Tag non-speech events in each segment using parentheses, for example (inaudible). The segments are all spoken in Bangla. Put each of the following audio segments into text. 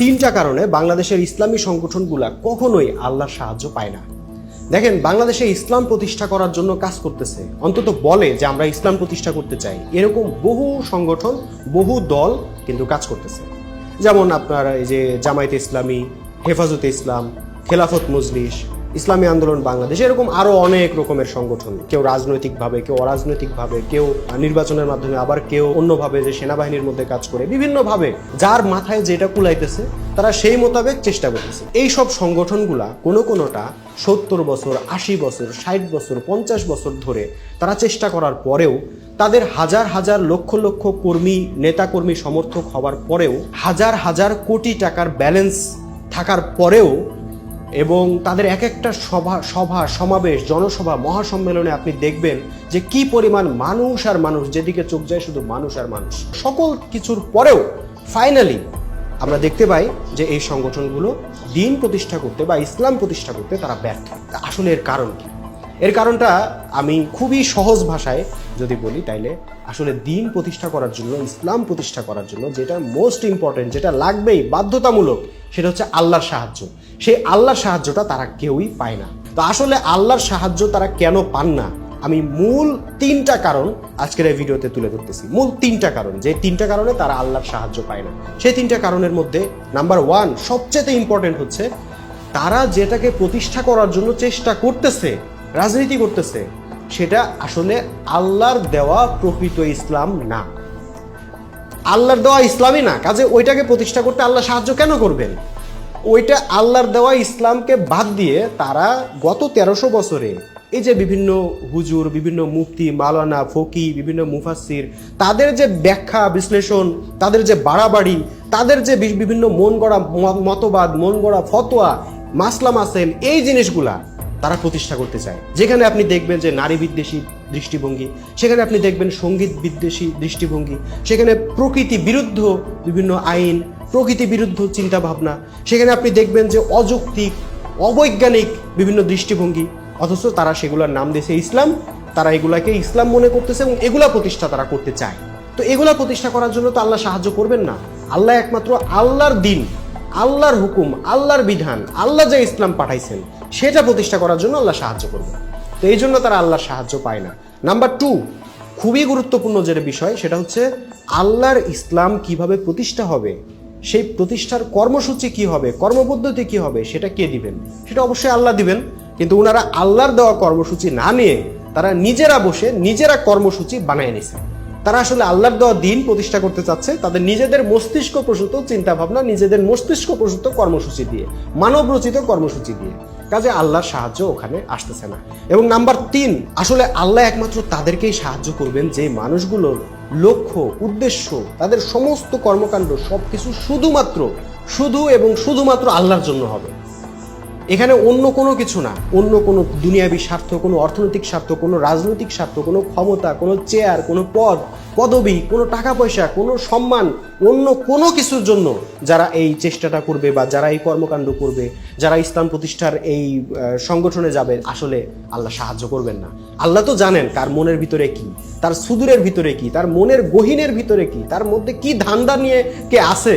তিনটা কারণে বাংলাদেশের ইসলামী সংগঠনগুলা কখনোই আল্লাহর সাহায্য পায় না। দেখেন, বাংলাদেশে ইসলাম প্রতিষ্ঠা করার জন্য কাজ করতেছে। অন্তত বলে যে আমরা ইসলাম প্রতিষ্ঠা করতে চাই। এরকম বহু সংগঠন, বহু দল কিন্তু কাজ করতেছে। যেমন আপনার এই যে জামায়াতে ইসলামী, হেফাজতে ইসলাম, খেলাফত মজলিস ইসলামী আন্দোলন বাংলাদেশ, এরকম আরও অনেক রকমের সংগঠন। কেউ রাজনৈতিকভাবে, কেউ অরাজনৈতিকভাবে, কেউ নির্বাচনের মাধ্যমে, আবার কেউ অন্যভাবে যে সেনাবাহিনীর মধ্যে কাজ করে। বিভিন্নভাবে যার মাথায় যেটা কুলাইতেছে, তারা সেই মোতাবেক চেষ্টা করতেছে। এই সব সংগঠনগুলা কোনো কোনোটা সত্তর বছর, আশি বছর, ষাট বছর, পঞ্চাশ বছর ধরে তারা চেষ্টা করার পরেও, তাদের হাজার হাজার লক্ষ লক্ষ কর্মী, নেতাকর্মী, সমর্থক হওয়ার পরেও, হাজার হাজার কোটি টাকার ব্যালেন্স থাকার পরেও এবং তাদের এক একটা সভা সভা, সমাবেশ, জনসভা, মহাসম্মেলনে আপনি দেখবেন যে কি পরিমাণ মানুষ আর মানুষ, যেদিকে চোখ যায় শুধু মানুষ আর মানুষ। সকল কিছুর পরেও ফাইনালি আমরা দেখতে পাই যে এই সংগঠনগুলো দিন প্রতিষ্ঠা করতে বা ইসলাম প্রতিষ্ঠা করতে তারা ব্যর্থ। আসলে এর কারণ কি? এর কারণটা আমি খুবই সহজ ভাষায় যদি বলি, তাইলে আসলে দিন প্রতিষ্ঠা করার জন্য, ইসলাম প্রতিষ্ঠা করার জন্য যেটা মোস্ট ইম্পর্টেন্ট যেটা লাগবেই, বাধ্যতামূলক, সেটা হচ্ছে আল্লাহর সাহায্য। সেই আল্লাহর সাহায্যটা তারা কেউই পায় না। তো আসলে আল্লাহর সাহায্য তারা কেন পান না? আমি মূল তিনটা কারণ আজকের এই ভিডিওতে তুলে ধরতেছি। মূল তিনটা কারণ, যে তিনটা কারণে তারা আল্লাহর সাহায্য পায় না। সেই তিনটা কারণের মধ্যে নাম্বার ওয়ান সবচেয়ে ইম্পর্টেন্ট হচ্ছে তারা যেটাকে প্রতিষ্ঠা করার জন্য চেষ্টা করতেছে রাজনীতি করতেছে, সেটা আসলে আল্লাহর দেওয়া প্রকৃত ইসলাম না। আল্লাহর দেওয়া ইসলামই না, কাজে ওইটাকে প্রতিষ্ঠা করতে আল্লাহ সাহায্য কেন করবেন? ওইটা আল্লাহর দেওয়া ইসলামকে বাদ দিয়ে তারা গত তেরোশো বছরে এই যে বিভিন্ন হুজুর, বিভিন্ন মুফতি মালানা ফকি, বিভিন্ন মুফাসির তাদের যে ব্যাখ্যা, বিশ্লেষণ, তাদের যে বাড়াবাড়ি, তাদের যে বিভিন্ন মন গড়া মতবাদ মন গড়া ফতোয়া মাসলা মাসেল এই জিনিসগুলা তারা প্রতিষ্ঠা করতে চায়। যেখানে আপনি দেখবেন যে নারী বিদ্বেষী দৃষ্টিভঙ্গি, সেখানে আপনি দেখবেন সংগীত বিদ্বেষী দৃষ্টিভঙ্গি, সেখানে প্রকৃতি বিরুদ্ধ বিভিন্ন আইন, প্রকৃতি বিরুদ্ধ চিন্তা ভাবনা সেখানে আপনি দেখবেন যে অযৌক্তিক, অবৈজ্ঞানিক বিভিন্ন দৃষ্টিভঙ্গি, অথচ তারা সেগুলোর নাম দিয়েছে ইসলাম, তারা এগুলাকে ইসলাম মনে করতেছে এবং এগুলা প্রতিষ্ঠা তারা করতে চায়। তো এগুলা প্রতিষ্ঠা করার জন্য তো আল্লাহ সাহায্য করবেন না। আল্লাহ একমাত্র আল্লাহর দিন, আল্লাহর হুকুম, আল্লাহর বিধান, আল্লাহ যে ইসলাম পাঠাইছেন সেটা প্রতিষ্ঠা করার জন্য আল্লাহ সাহায্য করবে। তো এই জন্য তারা আল্লাহর সাহায্য পায় না। নাম্বার টু খুবই গুরুত্বপূর্ণ যেটা বিষয়, সেটা হচ্ছে আল্লাহর ইসলাম কীভাবে প্রতিষ্ঠা হবে, সেই প্রতিষ্ঠার কর্মসূচি কি হবে, কর্মপদ্ধতি কি হবে, সেটা কে দিবেন? সেটা অবশ্যই আল্লাহ দিবেন, কিন্তু ওনারা আল্লাহর দেওয়া কর্মসূচি না নিয়ে তারা নিজেরা বসে নিজেরা কর্মসূচি বানায় নিছে তারা আসলে আল্লাহর দেওয়া দিন প্রতিষ্ঠা করতে চাচ্ছে তাদের নিজেদের মস্তিষ্ক প্রসূত চিন্তা ভাবনা নিজেদের মস্তিষ্ক প্রসূত কর্মসূচি দিয়ে, মানব রচিত কর্মসূচি দিয়ে। কাজে আল্লাহর সাহায্য ওখানে আসতেছে না। এবং নাম্বার তিন, আসলে আল্লাহ একমাত্র তাদেরকেই সাহায্য করবেন যে মানুষগুলোর লক্ষ্য, উদ্দেশ্য, তাদের সমস্ত কর্মকাণ্ড সবকিছু শুধুমাত্র, শুধু এবং শুধুমাত্র আল্লাহর জন্য হবে। এখানে অন্য কোনো কিছু না, অন্য কোনো দুনিয়াবী স্বার্থ, কোনো অর্থনৈতিক স্বার্থ, কোনো রাজনৈতিক স্বার্থ, কোনো ক্ষমতা, কোনো চেয়ার কোনো পদ, পদবি, কোনো টাকা পয়সা, কোনো সম্মান, অন্য কোনো কিছুর জন্য যারা এই চেষ্টাটা করবে বা যারা এই কর্মকাণ্ড করবে, যারা ইসলাম প্রতিষ্ঠার এই সংগঠনে যাবে, আসলে আল্লাহ সাহায্য করবেন না। আল্লাহ তো জানেন কার মনের ভিতরে কি, তার সুদূরের ভিতরে কি, তার মনের গহিনের ভিতরে কি, তার মধ্যে কি ধান্দা নিয়ে কে আছে,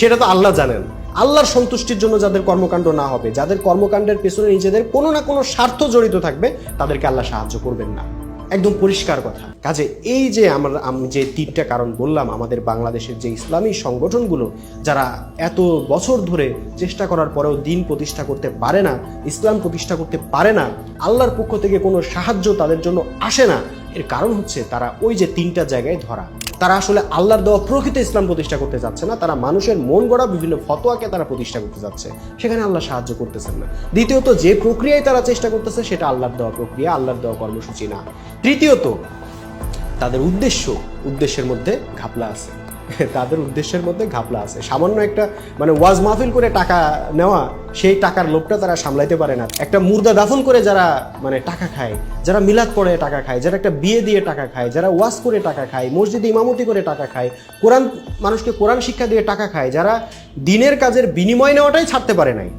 সেটা তো আল্লাহ জানেন। আল্লাহর সন্তুষ্টির জন্য যাদের কর্মকাণ্ড না হবে, যাদের কর্মকাণ্ডের পেছনে নিজেদের কোনো না কোনো স্বার্থ জড়িত থাকবে, তাদেরকে আল্লাহ সাহায্য করবেন না। একদম পরিষ্কার কথা। কাজে এই যে আমরা, আমি যে তিনটা কারণ বললাম, আমাদের বাংলাদেশের যে ইসলামী সংগঠনগুলো, যারা এত বছর ধরে চেষ্টা করার পরেও দিন প্রতিষ্ঠা করতে পারে না, ইসলাম প্রতিষ্ঠা করতে পারে না, আল্লাহর পক্ষ থেকে কোনো সাহায্য তাদের জন্য আসে না, এর কারণ হচ্ছে তারা ওই যে তিনটা জায়গায় ধরা। তারা আসলে আল্লাহর দেওয়া প্রকৃত ইসলাম প্রতিষ্ঠা করতে যাচ্ছে না, তারা মানুষের মন গড়া বিভিন্ন ফতোয়াকে তারা প্রতিষ্ঠা করতে যাচ্ছে। সেখানে আল্লাহ সাহায্য করতেছেন না। দ্বিতীয়ত, যে প্রক্রিয়ায় তারা চেষ্টা করতেছে, সেটা আল্লাহর দেওয়া প্রক্রিয়া, আল্লাহর দেওয়া কর্মসূচি না। তৃতীয়ত, তাদের উদ্দেশ্য, উদ্দেশ্যের মধ্যে ঘাপলা আছে। (laughs) তাদের উদ্দেশ্যের মধ্যে ঘাপলা আছে। সামান্য একটা মানে ওয়াজ মাহফিল করে টাকা নেওয়া, সেই টাকার লোভটা তারা সামলাইতে পারে না। একটা মুর্দা দাফন করে যারা মানে টাকা খায়, যারা মিলাদ করে টাকা খায়, যারা একটা বিয়ে দিয়ে টাকা খায়, যারা ওয়াজ করে টাকা খায়, মসজিদে ইমামতি করে টাকা খায়, কোরআন, মানুষকে কোরআন শিক্ষা দিয়ে টাকা খায়, যারা দিনের কাজের বিনিময় নেওয়াটাই ছাড়তে পারে নাই।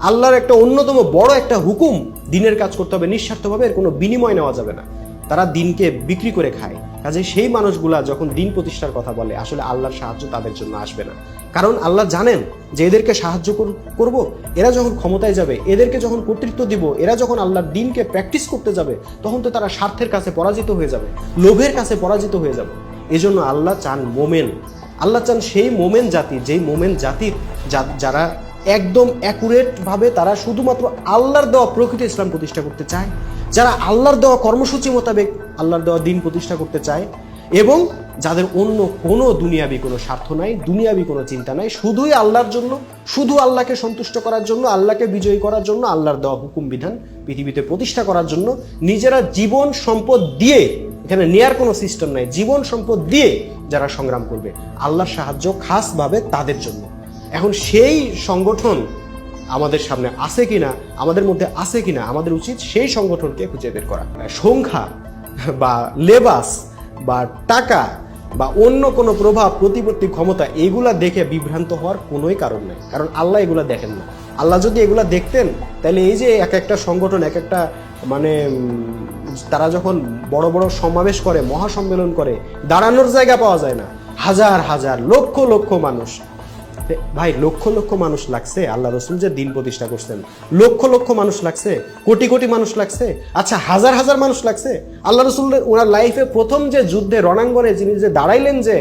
আল্লাহর একটা অন্যতম বড় একটা হুকুম, দিনের কাজ করতে হবে, নিঃস্বার্থভাবে এর কোনো বিনিময় নেওয়া যাবে না। তারা দিনকে বিক্রি করে খায়। কাজে সেই মানুষগুলা যখন দিন প্রতিষ্ঠার কথা বলে, আসলে আল্লাহর সাহায্য তাদের জন্য আসবে না। কারণ আল্লাহ জানেন যে এদেরকে সাহায্য কর- করব, এরা যখন ক্ষমতায় যাবে, এদেরকে যখন কর্তৃত্ব দিব, এরা যখন আল্লাহর দিনকে প্র্যাকটিস করতে যাবে, তখন তো তারা স্বার্থের কাছে পরাজিত হয়ে যাবে, লোভের কাছে পরাজিত হয়ে যাবে। এজন্য আল্লাহ চান মোমেন। আল্লাহ চান সেই মোমেন জাতি, যেই মোমেন জাতির যারা একদম অ্যাকুরেট ভাবে তারা শুধুমাত্র আল্লাহর দেওয়া প্রকৃত ইসলাম প্রতিষ্ঠা করতে চায়, যারা আল্লাহর দেওয়া কর্মসূচি মোতাবেক আল্লাহর দেওয়া দিন প্রতিষ্ঠা করতে চায়। এবং যাদের অন্য কোনো দুনিয়াবি কোনো স্বার্থ নাই, দুনিয়াবি কোনো চিন্তা নাই, শুধুই আল্লাহর জন্য, শুধু আল্লাহকে সন্তুষ্ট করার জন্য, আল্লাহকে বিজয়ী করার জন্য, আল্লাহর দেওয়া হুকুম বিধান পৃথিবীতে প্রতিষ্ঠা করার জন্য নিজেরা জীবন সম্পদ দিয়ে, এখানে নেয়ার কোনো সিস্টেম নাই, জীবন সম্পদ দিয়ে যারা সংগ্রাম করবে, আল্লাহর সাহায্য খাসভাবে তাদের জন্য। এখন সেই সংগঠন আমাদের সামনে আছে কিনা, আমাদের মধ্যে আছে কিনা, আমাদের উচিত সেই সংগঠনকে খুঁজে বের করা। সংখ্যা বা লেবাস বা টাকা বা অন্য কোনো প্রভাব প্রতিপত্তি ক্ষমতা এগুলা দেখে বিভ্রান্ত হওয়ার কোনোই কারণ নেই। কারণ আল্লাহ এগুলা দেখেন না। আল্লাহ যদি এগুলা দেখতেন, তাহলে এই যে এক একটা সংগঠন, এক একটা মানে তারা যখন বড় বড় সমাবেশ করে, মহাসম্মেলন করে, দাঁড়ানোর জায়গা পাওয়া যায় না। হাজার হাজার, লক্ষ লক্ষ মানুষ ভাই, লক্ষ লক্ষ মানুষ লাগছে, আল্লাহ রসুল যে দিন প্রতিষ্ঠা করছেন। লক্ষ লক্ষ মানুষ লাগছে, কোটি কোটি মানুষ লাগছে আচ্ছা হাজার হাজার মানুষ লাগছে। আল্লাহ রসুল ওনার লাইফে প্রথম যে যুদ্ধে রণাঙ্গনে যিনি যে দাঁড়াইলেন যে,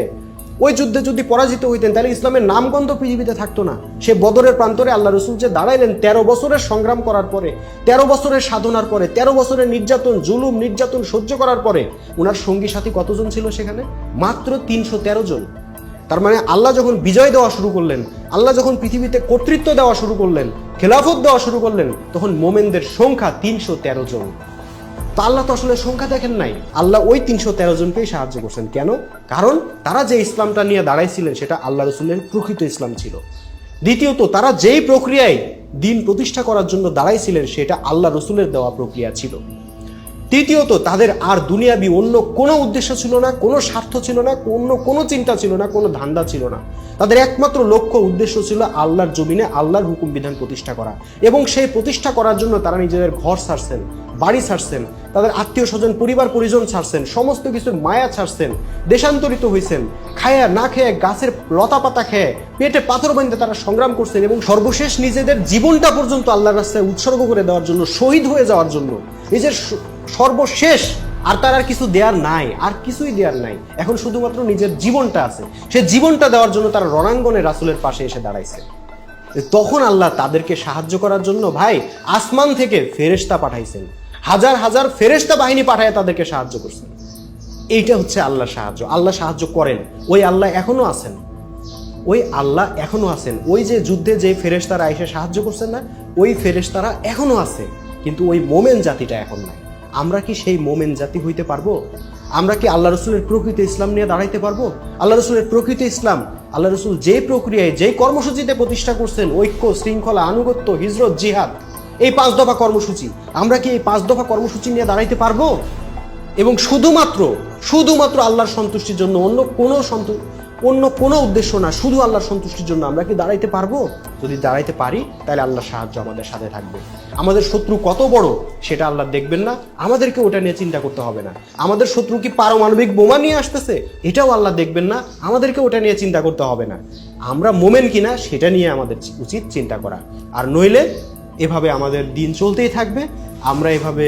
ওই যুদ্ধে যদি পরাজিত হইতেন, তাহলে ইসলামের নামগন্ধ পৃথিবীতে থাকতো না। সে বদরের প্রান্তরে আল্লাহ রসুল যে দাঁড়াইলেন, তেরো বছরের সংগ্রাম করার পরে, তেরো বছরের সাধনার পরে, তেরো বছরের নির্যাতন, জুলুম, নির্যাতন সহ্য করার পরে, ওনার সঙ্গী সাথী কতজন ছিল সেখানে? মাত্র তিনশো তেরো জন। তার মানে আল্লাহ যখন বিজয় দেওয়া শুরু করলেন, আল্লাহ যখন পৃথিবীতে কর্তৃত্ব দেওয়া শুরু করলেন, খেলাফত দেওয়া শুরু করলেন, তখন মোমেনদের সংখ্যা তিনশো তেরো জন। তো আল্লাহ তো আসলে সংখ্যা দেখেন নাই। আল্লাহ ওই তিনশো তেরো জনকেই সাহায্য করছেন। কেন? কারণ তারা যে ইসলামটা নিয়ে দাঁড়াইছিলেন, সেটা আল্লাহ রসুলের প্রকৃত ইসলাম ছিল। দ্বিতীয়ত, তারা যেই প্রক্রিয়ায় দিন প্রতিষ্ঠা করার জন্য দাঁড়াইছিলেন, সেটা আল্লাহ রসুলের দেওয়া প্রক্রিয়া ছিল। তৃতীয়ত, তাদের আর দুনিয়াবি অন্য কোনো উদ্দেশ্য ছিল না, কোনো স্বার্থ ছিল না, অন্য কোনো চিন্তা ছিল না, কোনো ধান্দা ছিল না। তাদের একমাত্র লক্ষ্য উদ্দেশ্য ছিল আল্লাহর জমিনে আল্লাহর হুকুম বিধান প্রতিষ্ঠা করা এবং সেই প্রতিষ্ঠা করার জন্য তারা নিজেদের ঘর ছাড়ছেন, বাড়ি ছাড়ছেন, তাদের আত্মীয় স্বজন পরিবার, পরিজন ছাড়ছেন, সমস্ত কিছুর মায়া ছাড়ছেন, দেশান্তরিত হয়েছেন খায়া না খেয়ে গাছের লতা পাতা খেয়ে পেটে পাথর বাঁধতে তারা সংগ্রাম করছেন এবং সর্বশেষ নিজেদের জীবনটা পর্যন্ত আল্লাহর রাস্তায় উৎসর্গ করে দেওয়ার জন্য, শহীদ হয়ে যাওয়ার জন্য, নিজের সর্বশেষ আর তার আর কিছু দেওয়ার নাই, আর কিছুই দেওয়ার নাই। এখন শুধুমাত্র নিজের জীবনটা আছে। সে জীবনটা দেওয়ার জন্য তারা রণাঙ্গনে রাসুলের পাশে এসে দাঁড়াইছে। তখন আল্লাহ তাদেরকে সাহায্য করার জন্য ভাই আসমান থেকে ফেরেশতা পাঠাইছেন। হাজার হাজার ফেরেশতা বাহিনী পাঠায় তাদেরকে সাহায্য করছেন এইটা হচ্ছে আল্লাহ সাহায্য। আল্লাহ সাহায্য করেন। ওই আল্লাহ এখনও আছেন। ওই আল্লাহ এখনও আছেন। ওই যে যুদ্ধে যে ফেরেশতারা এসে সাহায্য করছেন না, ওই ফেরেশতারা এখনও আছে। কিন্তু ওই মোমেন জাতিটা এখন নাই। আমরা কি সেই মোমেন জাতি হইতে পারব? আমরা কি আল্লাহ রসুলের প্রকৃত ইসলাম নিয়ে দাঁড়াইতে পারব? আল্লাহ রসুলের প্রকৃত ইসলাম, আল্লাহ রসুল যে প্রক্রিয়ায় যেই কর্মসূচিতে প্রতিষ্ঠা করছেন, ঐক্য, শৃঙ্খলা, আনুগত্য, হিজরত, জিহাদ, এই পাঁচ দফা কর্মসূচি, আমরা কি এই পাঁচ দফা কর্মসূচি নিয়ে দাঁড়াইতে পারব? এবং শুধুমাত্র শুধুমাত্র আল্লাহর সন্তুষ্টির জন্য অন্য কোনো অন্য কোনো উদ্দেশ্য না, শুধু আল্লাহর সন্তুষ্টির জন্য। আমরা কি দাঁড়াইতে পারব? যদি দাঁড়াইতে পারি, তাহলে আল্লাহর সাহায্য আমাদের সাথে থাকবে। আমাদের শত্রু কত বড়, সেটা আল্লাহ দেখবেন না। আমাদেরকে ওটা নিয়ে চিন্তা করতে হবে না। আমাদের শত্রু কি পারমাণবিক বোমা নিয়ে আসতেছে? এটাও আল্লাহ দেখবেন না। আমাদেরকে ওটা নিয়ে চিন্তা করতে হবে না। আমরা মোমেন কিনা, সেটা নিয়ে আমাদের উচিত চিন্তা করা। আর নইলে এভাবে আমাদের দিন চলতেই থাকবে। আমরা এভাবে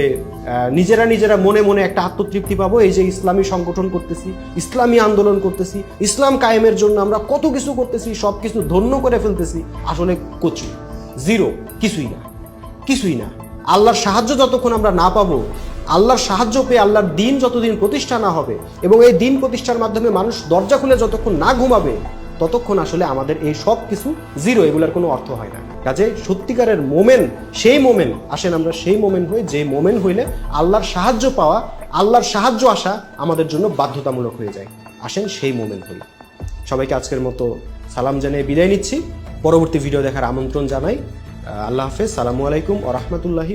নিজেরা নিজেরা মনে মনে একটা আত্মতৃপ্তি পাবো, এই যে ইসলামী সংগঠন করতেছি, ইসলামী আন্দোলন করতেছি, ইসলাম কায়েমের জন্য আমরা কত কিছু করতেছি, সব কিছু ধন্য করে ফেলতেছি, আসলে কচু, জিরো, কিছুই না কিছুই না। আল্লাহর সাহায্য যতক্ষণ আমরা না পাবো, আল্লাহর সাহায্য পেয়ে আল্লাহর দিন যতদিন প্রতিষ্ঠা না হবে, এবং এই দিন প্রতিষ্ঠার মাধ্যমে মানুষ দরজা খুলে যতক্ষণ না ঘুমাবে ততক্ষণ আসলে আমাদের এই সব কিছু জিরো এগুলার কোনো অর্থ হয় না। কাজে সত্যিকারের মোমেন, সেই মোমেন, আসেন আমরা সেই মোমেন হই যে মোমেন হইলে আল্লাহর সাহায্য পাওয়া, আল্লাহর সাহায্য আসা আমাদের জন্য বাধ্যতামূলক হয়ে যায়। আসেন সেই মোমেন হই। সবাইকে আজকের মতো সালাম জানিয়ে বিদায় নিচ্ছি। পরবর্তী ভিডিও দেখার আমন্ত্রণ জানাই। আল্লাহ হাফেজ। সালামু আলাইকুম ও রহমতুল্লাহি